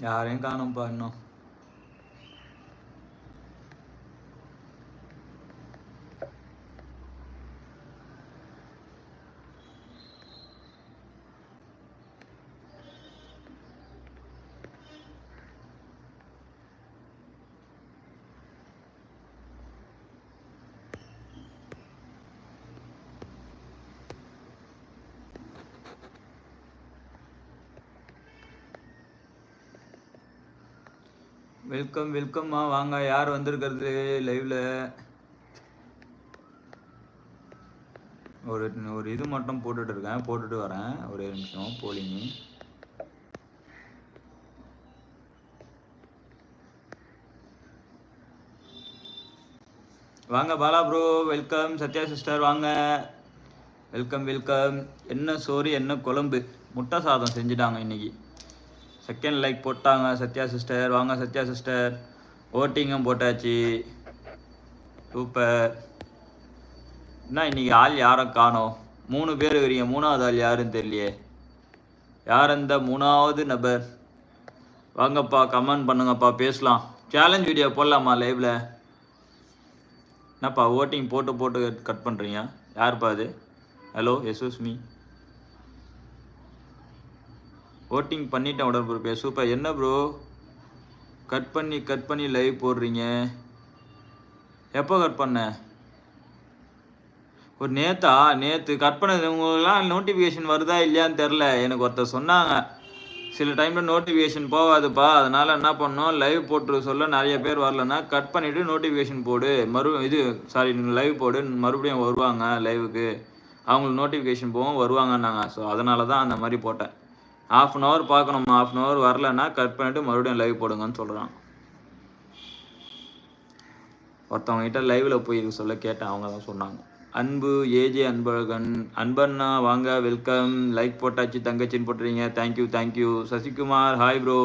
யாரையும் காணும்ப்பா இன்னும். வெல்கம் வெல்கம்மா. வாங்க யார் வந்திருக்கிறது லைவ்ல ஒரு ஒரு இது மட்டும் போட்டுட்டு இருக்கேன். போட்டுட்டு வரேன். ஒரே நிமிஷம் போலிங்க வாங்க Bala bro welcome Sathya sister வாங்க. வெல்கம் வெல்கம் என்ன சோறு என்ன குழம்பு? முட்டை சாதம் செஞ்சுட்டாங்க இன்னைக்கு. செகண்ட் லைக் போட்டாங்க சத்யா சிஸ்டர் வாங்க சத்யா சிஸ்டர் ஓட்டிங்கும் போட்டாச்சு. சூப்பர் என்ன இன்னைக்கு ஆள் யாரை காணோம்? மூணு பேர் இருக்கிறீங்க. மூணாவது ஆள் யாருன்னு தெரியலையே. யார் அந்த மூணாவது நபர்? வாங்கப்பா கமெண்ட் பண்ணுங்கப்பா பேசலாம். சேலஞ்ச் வீடியோ போடலாமா லைவில் என்னப்பா ஓட்டிங் போட்டு போட்டு கட் பண்ணுறீங்க யாருப்பா அது? ஹலோ எஸ்எஸ் ஓட்டிங் பண்ணிட்டேன் உடற்பொறுப்பே சூப்பர். என்ன ப்ரோ கட் பண்ணி கட் பண்ணி லைவ் போடுறீங்க. எப்போ கட் பண்ண? ஒரு நேத்தா? நேற்று கட் பண்ணது உங்களுக்குலாம் நோட்டிஃபிகேஷன் வருதா இல்லையான்னு தெரில. எனக்கு ஒருத்தர் சொன்னாங்க. சில டைமில் நோட்டிஃபிகேஷன் போகாதுப்பா. அதனால் என்ன பண்ணோம்? லைவ் போட்டு சொல்ல நிறைய பேர் வரலன்னா கட் பண்ணிவிட்டு நோட்டிஃபிகேஷன் போடு. மறு இது சாரி லைவ் போடு. மறுபடியும் வருவாங்க லைவுக்கு அவங்களுக்கு நோட்டிஃபிகேஷன் போகும் வருவாங்கன்னாங்க. ஸோ அதனால தான் அந்த மாதிரி போட்டேன். ஆஃப் அன் ஹவர் பார்க்கணும். ஆஃப் அன் ஹவர் வரலன்னா கட் பண்ணிவிட்டு மறுபடியும் லைவ் போடுங்கன்னு சொல்கிறான் ஒருத்தவங்க கிட்ட லைவில் போய் இது சொல்ல கேட்டேன். அவங்க தான் சொன்னாங்க. அன்பு ஏஜே அன்பழகன். அன்பண்ணா வாங்க வெல்கம் லைக் போட்டாச்சு தங்கச்சின்னு போட்டுறீங்க. Thank you thank you Sasikumar hi bro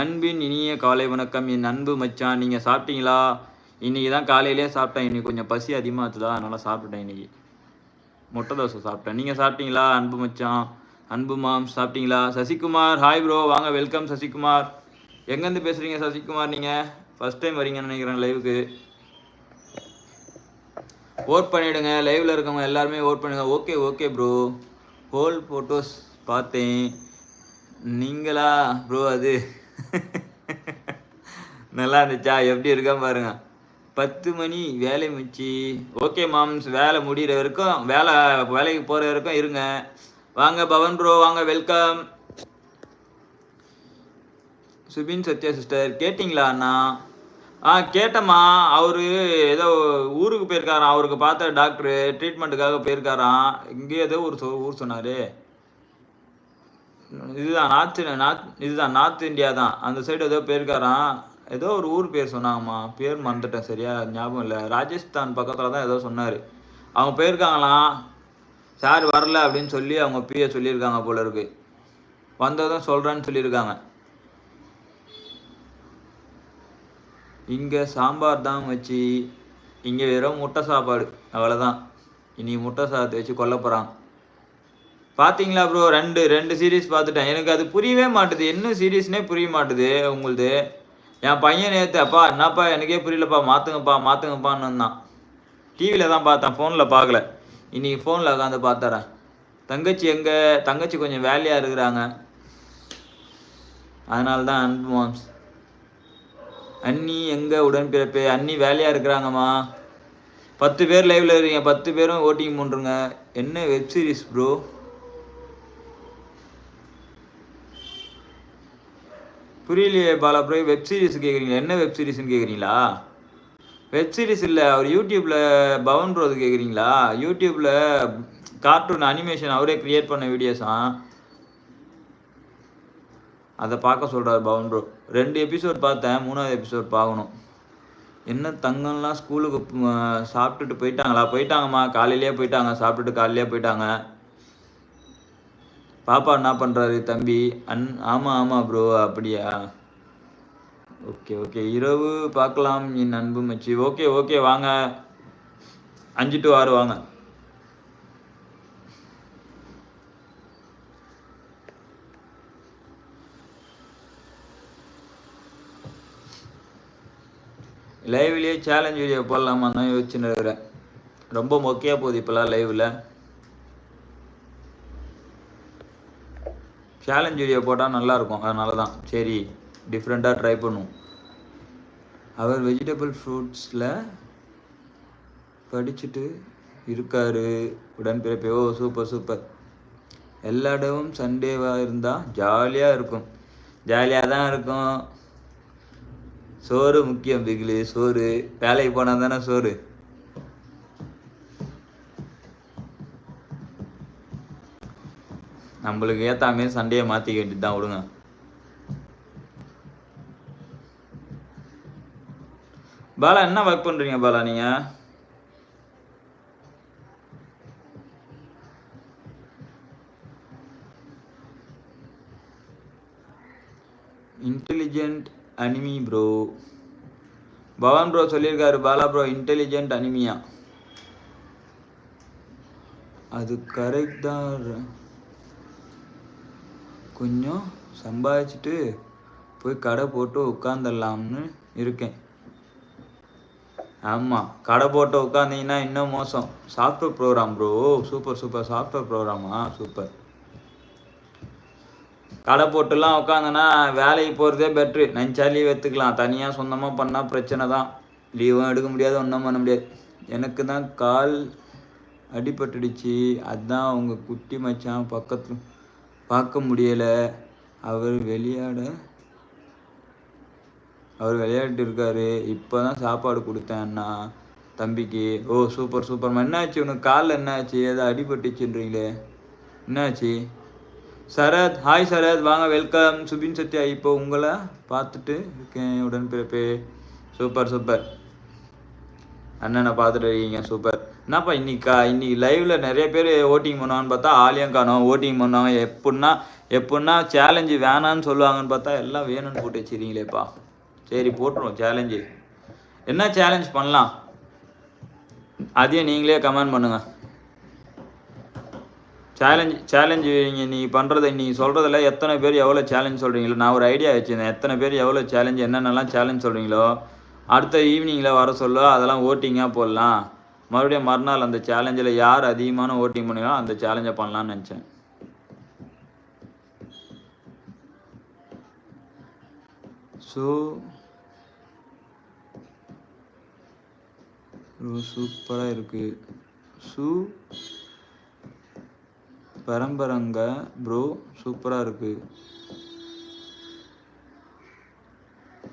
அன்பின் இனிய காலை வணக்கம். என் அன்பு மச்சான் நீங்கள் சாப்பிட்டீங்களா? இன்றைக்கி தான் காலையிலே சாப்பிட்டேன். இன்றைக்கி கொஞ்சம் பசி அதிகமாக இருந்ததா அதனால் சாப்பிட்டேன் இன்றைக்கி முட்டை தோசை சாப்பிட்டேன். நீங்கள் சாப்பிட்டீங்களா அன்பு மச்சான்? அன்பு மாம் சாப்பிட்டீங்களா? சசிகுமார் ஹாய் ப்ரோ வாங்க வெல்கம் சசிகுமார். எங்கேருந்து பேசுகிறீங்க சசிகுமார் நீங்கள் ஃபஸ்ட் டைம் வரீங்கன்னு நினைக்கிறேன் லைவுக்கு ஓட் பண்ணிவிடுங்க லைவில் இருக்கவங்க எல்லாருமே ஓட் பண்ணுங்க. Okay okay bro whole photos பார்த்தேன். நீங்களா ப்ரோ அது? நல்லா இருந்துச்சா? எப்படி இருக்கா பாருங்க. பத்து மணி வேலை முடிச்சு. ஓகே மாம்ஸ் வேலை முடிகிற வரைக்கும் வேலை வேலைக்கு போகிற வரைக்கும் இருங்க. வாங்க பவன் ப்ரோ வாங்க வெல்கம் சுபின் சத்யா சிஸ்டர் கேட்டிங்களா அண்ணா? ஆ கேட்டம்மா. அவரு ஏதோ ஊருக்கு போயிருக்காராம் அவருக்கு பார்த்த டாக்டரு ட்ரீட்மெண்ட்டுக்காக போயிருக்காராம் இங்கே ஏதோ ஒரு சொ ஊர் சொன்னார். இதுதான் நார்த் நார்த் இதுதான் நார்த் இந்தியா தான். அந்த சைடு ஏதோ போயிருக்காராம் ஏதோ ஒரு ஊர் பேர் சொன்னாங்கம்மா. பேர் மறந்துட்டேன் சரியா ஞாபகம் இல்லை. ராஜஸ்தான் பக்கத்தில் தான் ஏதோ சொன்னார். அவங்க போயிருக்காங்களாம் சார் வரல அப்படின்னு சொல்லி அவங்க பிஏ சொல்லியிருக்காங்க போல இருக்கு. வந்ததும் சொல்கிறேன்னு சொல்லியிருக்காங்க. இங்கே சாம்பார் தான் வச்சு இங்கே வெறும் முட்டை சாப்பாடு. அவ்வளோதான் இனி முட்டை சாதத்தை வச்சு கொல்ல போகிறான் பார்த்தீங்களா ப்ரோ ரெண்டு ரெண்டு சீரீஸ் பார்த்துட்டேன் எனக்கு அது புரியவே மாட்டுது. என்ன சீரீஸ்னே புரிய மாட்டுது உங்களுது. என் பையன் நேற்று அப்பா என்னப்பா எனக்கே புரியலப்பா. மாற்றுங்கப்பா மாற்றுங்கப்பான்னு தான் டிவியில் தான் பார்த்தேன். ஃபோனில் பார்க்கல. இன்றைக்கி ஃபோனில் உட்காந்து பார்த்துறேன் தங்கச்சி எங்கே? தங்கச்சி கொஞ்சம் வேலையாக இருக்கிறாங்க. அதனால தான் அன்பு மாம்ஸ் அண்ணி எங்கே? உடன்பிறப்பு. அண்ணி வேலையாக இருக்கிறாங்கம்மா. பத்து பேர் லைவில் இருக்கீங்க. பத்து பேரும் ஓட்டிங் பண்ணுறங்க என்ன வெப் சீரிஸ் ப்ரோ புரியலையே பாலா ப்ரோ வெப் சீரிஸ் கேட்குறீங்களா என்ன வெப் சீரிஸ்ன்னு கேட்குறீங்களா வெப் சீரிஸ் இல்லை அவர் யூடியூப்பில் பவன் ப்ரோது கேட்குறீங்களா யூடியூப்பில் கார்ட்டூன் அனிமேஷன் அவரே க்ரியேட் பண்ண வீடியோஸா அதை பார்க்க சொல்கிறார் பவன் ப்ரோ ரெண்டு எபிசோட் பார்த்தேன் மூணாவது எபிசோட் பார்க்கணும். என்ன தங்கம்லாம் ஸ்கூலுக்கு சாப்பிட்டுட்டு போயிட்டாங்களா? போயிட்டாங்கம்மா காலையிலேயே போயிட்டாங்க சாப்பிட்டுட்டு காலையிலேயே போயிட்டாங்க. பாப்பா என்ன பண்ணுறாரு தம்பி? அன் ஆமாம் ஆமாம் ப்ரோ அப்படியா? Okay okay. இரவு பார்க்கலாம் என் அன்பு மச்சி. ஓகே ஓகே வாங்க. அஞ்சு டு ஆறு வாங்க. லைவ்லேயே சேலஞ்ச் வீடியோ போடலாமா தான் யோசிச்சுன்னு இருக்கிறேன். ரொம்ப மொக்கையா போகுது இப்போலாம் லைவில் சேலஞ்ச் வீடியோ போட்டால் நல்லா இருக்கும். அதனால தான் சரி. டிஃப்ரெண்ட்டாக ட்ரை பண்ணும். அவர் வெஜிடபிள் ஃப்ரூட்ஸில் படிச்சுட்டு இருக்கார். உடன்பிறப்பே ஓ சூப்பர் சூப்பர் எல்லா இடமும் சண்டேவாக இருந்தால் ஜாலியாக இருக்கும். ஜாலியாக தான் இருக்கும். சோறு முக்கியம் பிகிலு சோறு. வேலைக்கு போனால் தானே சோறு. நம்மளுக்கு ஏற்றாமே சண்டையை மாற்றிக்க வேண்டியது தான் விடுங்க. பாலா என்ன ஒர்க் பண்ணுறீங்க பாலா நீங்கள் intelligent enemy bro Pawan bro சொல்லியிருக்காரு பாலா ப்ரோ இன்டெலிஜென்ட் அனிமியா அது கரெக்ட் தான் கொஞ்சம் சம்பாதிச்சுட்டு போய் கடை போட்டு உட்காந்துடலாம்னு இருக்கேன். ஆமாம் கடை போட்டு உட்காந்திங்கன்னா இன்னும் மோசம். Software program bro super super software ப்ரோக்ராமா super கடை போட்டுலாம் உட்காந்தனா வேலைக்கு போகிறதே பெட்ரு நினச்சா லீவ் எடுத்துக்கலாம். தனியாக சொந்தமாக பண்ணால் பிரச்சனை தான். லீவும் எடுக்க முடியாது ஒன்றும் பண்ண முடியாது. எனக்கு தான் கால் அடிபட்டுடுச்சு. அதுதான் அவங்க குட்டி மச்சான் பக்கத்தில் பார்க்க முடியலை. அவர் விளையாட அவர் விளையாட்டு இருக்காரு. இப்போ தான் சாப்பாடு கொடுத்தேன் அண்ணா. தம்பிக்கு. ஓ சூப்பர் சூப்பர் என்னாச்சு? உனக்கு காலில் என்னாச்சு? ஏதோ அடிபட்டுச்சுன்றீங்களே. என்னாச்சு? சரத் ஹாய் சரத். வாங்க வெல்கம் சுபின் சத்யா இப்போ உங்களை பார்த்துட்டு இருக்கேன். உடன்பிறப்பே. சூப்பர் சூப்பர் அண்ணனை பார்த்துட்டு இருக்கீங்க. சூப்பர் என்னப்பா இன்னைக்கா? இன்னைக்கு லைவ்ல நிறைய பேர் ஓட்டிங் பண்ணுவான்னு பார்த்தா ஆலியம் காணோம் ஓட்டிங் பண்ணுவாங்க. எப்படின்னா எப்படின்னா சேலஞ்சு வேணான்னு சொல்லுவாங்கன்னு பார்த்தா எல்லாம் வேணும்னு போட்டு வச்சிருக்கீங்களேப்பா. சரி போட்டுருவோம் சேலஞ்சு என்ன சேலஞ்ச் பண்ணலாம்? அதையும் நீங்களே கமெண்ட் பண்ணுங்க. சேலஞ்ச் சேலஞ்சு நீங்கள் நீ பண்ணுறது நீங்கள் சொல்கிறதுல எத்தனை பேர் எவ்வளோ சேலஞ்ச் சொல்கிறீங்களோ நான் ஒரு ஐடியா வச்சுருந்தேன். எத்தனை பேர் எவ்வளோ சேலஞ்ச் என்னென்னலாம் சேலஞ்ச் சொல்கிறீங்களோ அடுத்த ஈவினிங்கில் வர சொல்ல அதெல்லாம் ஓட்டிங்காக போடலாம். மறுபடியும் மறுநாள் அந்த சேலஞ்சில் யார் அதிகமான ஓட்டிங் பண்ணிக்கலாம் அந்த சேலஞ்சை பண்ணலான்னு நினச்சேன். ஸோ சூப்பராக இருக்குது சூ பரம்பரங்க ப்ரோ சூப்பராக இருக்குது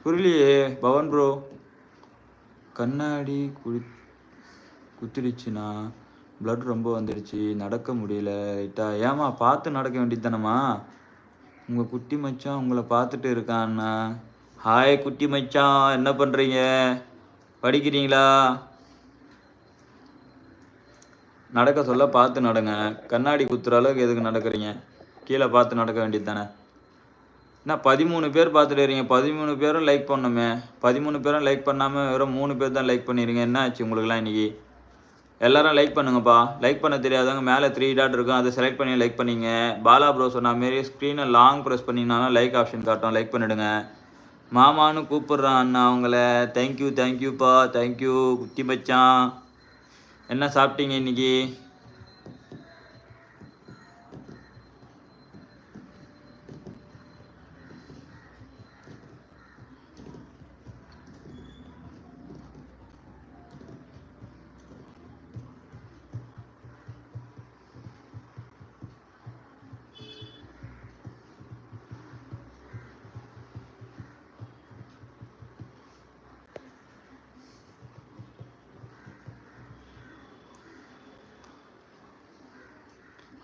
புரியலையே பவன் ப்ரோ கண்ணாடி குடி குத்திடுச்சுன்னா ப்ளட் ரொம்ப வந்துடுச்சு நடக்க முடியல ரைட்டா ஏமா பார்த்து நடக்க வேண்டியது தானம்மா? உங்கள் குட்டி மச்சான் உங்களை பார்த்துட்டு இருக்காண்ணா ஹாய் குட்டி மச்சான் என்ன பண்ணுறீங்க படிக்கிறீங்களா? நடக்க சொல்ல பார்த்து நடங்க. கண்ணாடி குத்துற அளவுக்கு எதுக்கு நடக்கிறீங்க? கீழே பார்த்து நடக்க வேண்டியது தானே என்ன பதிமூணு பேர் பார்த்துட்டு இருக்கீங்க. பதிமூணு பேரும் லைக் பண்ணணுமே. பதிமூணு பேரும் லைக் பண்ணாமல் வெறும் மூணு பேர் தான் லைக் பண்ணிடுங்க என்ன ஆச்சு உங்களுக்குலாம் இன்றைக்கி எல்லாரும் லைக் பண்ணுங்கப்பா. லைக் பண்ண தெரியாதவங்க மேலே த்ரீ டாட் இருக்கும். அதை செலக்ட் பண்ணி லைக் பண்ணிங்க. பாலா ப்ரோ சொன்ன மாரி ஸ்க்ரீனை லாங் ப்ரெஸ் பண்ணிங்கனாலும் லைக் ஆப்ஷன் காட்டும். லைக் பண்ணிடுங்க. மாமான்னு கூப்பிட்றான் அண்ணா அவங்கள. தேங்க்யூ தேங்க்யூப்பா தேங்க்யூ குட்டி மச்சான். என்ன சாப்பிட்டீங்க இன்னைக்கு?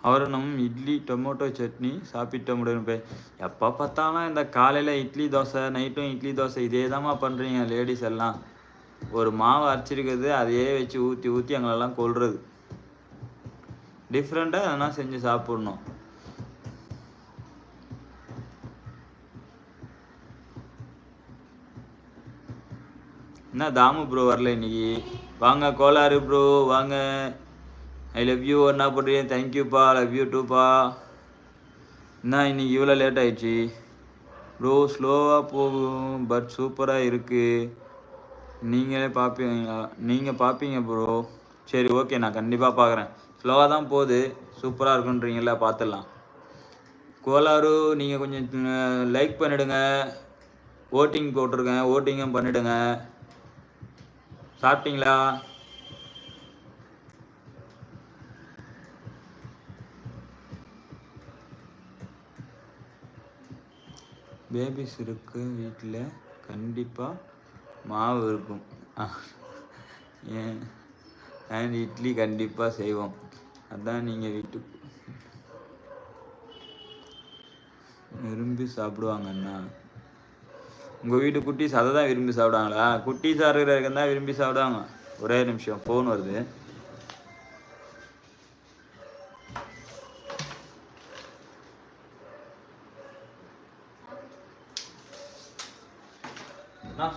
அவரும் இட்லி டொமேட்டோ சட்னி சாப்பிட்டோம் முடியும் எப்போ பார்த்தாலும் இந்த காலையில் இட்லி தோசை நைட்டும் இட்லி தோசை இதே தாம்மா பண்ணுறீங்க லேடிஸ் எல்லாம். ஒரு மாவு அரைச்சிருக்கிறது அதையே வச்சு ஊற்றி ஊற்றி எங்களெல்லாம் கொல்றது. டிஃப்ரெண்ட்டாக எதனா செஞ்சு சாப்பிட்ணும். என்ன தாமு ப்ரோ வரல இன்னைக்கு? வாங்க கோலாறு ப்ரோ வாங்க. ஐ லவ் யூ என்ன பண்ணுறீங்க தேங்க்யூப்பா லவ் யூ டூப்பா என்ன இன்னைக்கு இவ்வளோ லேட் ஆயிடுச்சு. ப்ரோ ஸ்லோவாக போகும் பட் சூப்பராக இருக்குது நீங்களே பார்ப்பீங்களா நீங்கள் பார்ப்பீங்க ப்ரோ சரி ஓகே நான் கண்டிப்பாக பார்க்குறேன் ஸ்லோவாக தான் போகுது. சூப்பராக இருக்குன்றீங்களா பார்த்துடலாம் கோலாரு நீங்கள் கொஞ்சம் லைக் பண்ணிவிடுங்க ஓட்டிங் போட்டிருக்கேன். ஓட்டிங்கும் பண்ணிவிடுங்க சாப்பிட்டீங்களா? பேபிஸ் இருக்கு வீட்டில் கண்டிப்பாக மாவு இருக்கும். ஏன்? அண்ட் இட்லி கண்டிப்பாக செய்வோம். அதான் நீங்கள் வீட்டுக்கு விரும்பி சாப்பிடுவாங்க அண்ணா. உங்கள் வீட்டு குட்டீஸ் அதை தான் விரும்பி சாப்பிடுவாங்களா? குட்டீஸாக இருக்கிற தான் விரும்பி சாப்பிடுவாங்க. ஒரே நிமிஷம் ஃபோன் வருது.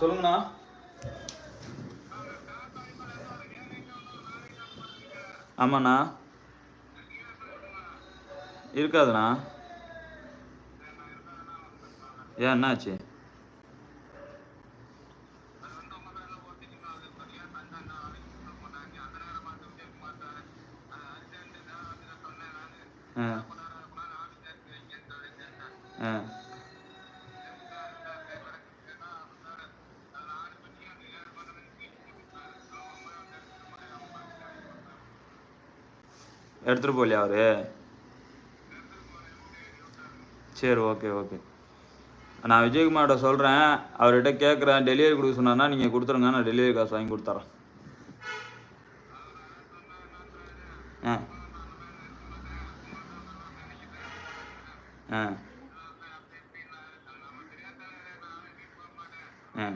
சொல்லுங்கண்ணா. ஆமாண்ணா. இருக்காதுண்ணா. ஏன் என்னாச்சு? ஆ. ஆ. எடுத்துகிட்டு போகலையா அவரு? சரி ஓகே ஓகே நான் விஜயகுமார்கிட்ட சொல்கிறேன் அவர்கிட்ட கேட்குறேன் டெலிவரி கொடுக்க சொன்னான்னா நீங்கள் கொடுத்துருங்க. நான் டெலிவரி காசு வாங்கி கொடுத்துட்றேன் ஆ. ஆ. ஆ.